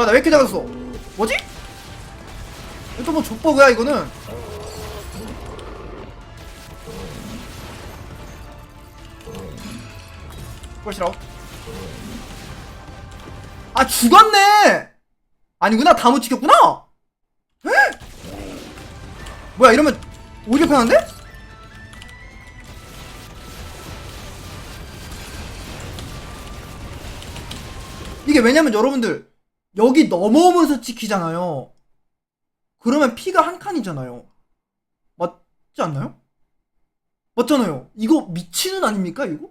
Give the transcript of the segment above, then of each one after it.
뭐야 나 왜 이렇게 작았어 뭐지? 이거 뭐 족버그야 이거는 꼴시라고 아 죽었네 아니구나 다 못 지켰구나 에? 뭐야 이러면 오히려 편한데? 이게 왜냐면 여러분들 여기 넘어오면서 찍히잖아요. 그러면 피가 한 칸이잖아요. 맞지 않나요? 맞잖아요. 이거 미치는 아닙니까 이거?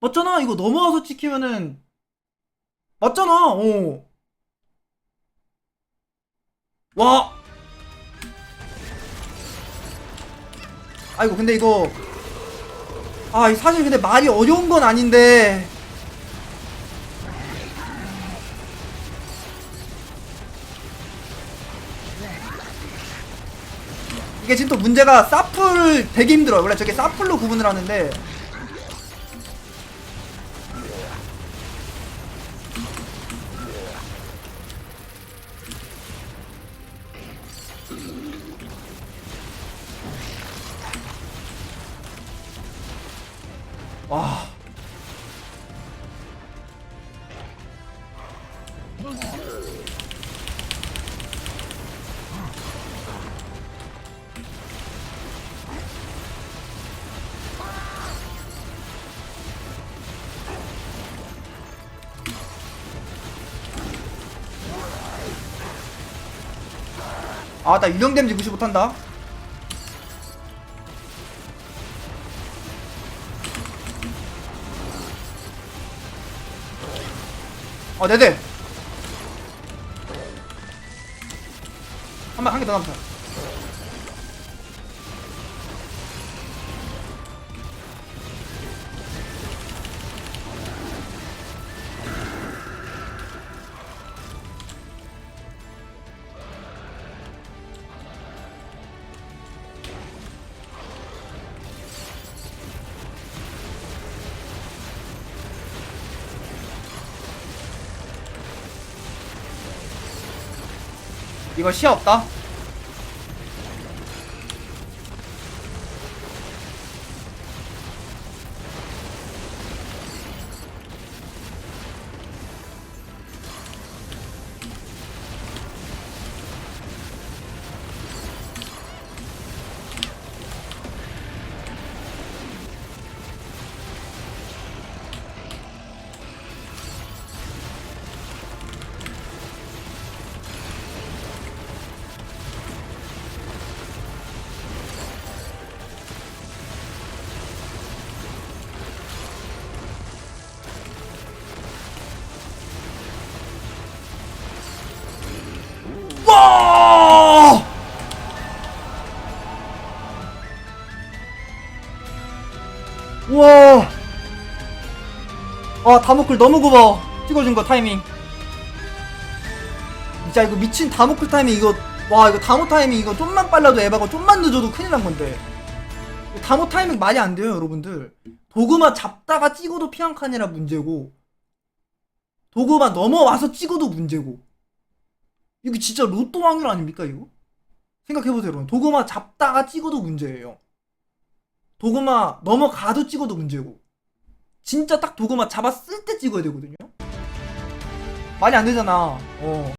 맞잖아. 이거 넘어와서 찍히면은. 맞잖아. 어. 와. 아이고 근데 이거. 아 사실 근데 말이 어려운 건 아닌데 이게 지금 또 문제가 사플 되게 힘들어요 원래 저게 사플로 구분을 하는데 와. 아, 나 유령 데미지 무시 못한다. 어, 네네. 한 번, 한 개 더 남았다. 이거 시야 없다. 와! 아, 다모클 너무 고마워. 찍어준 거 타이밍. 진짜 이거 미친 다모클 타이밍 이거 와 이거 다모 타이밍 이거 좀만 빨라도 에바가 좀만 늦어도 큰일 난 건데. 다모 타이밍 말이 안 돼요, 여러분들. 도그마 잡다가 찍어도 피한 칸이라 문제고. 도그마 넘어와서 찍어도 문제고. 이게 진짜 로또 확률 아닙니까 이거? 생각해보세요 여러분 도그마 잡다가 찍어도 문제예요 도그마 넘어가도 찍어도 문제고. 진짜 딱 도그마 잡았을 때 찍어야 되거든요. 말이 안 되잖아. 어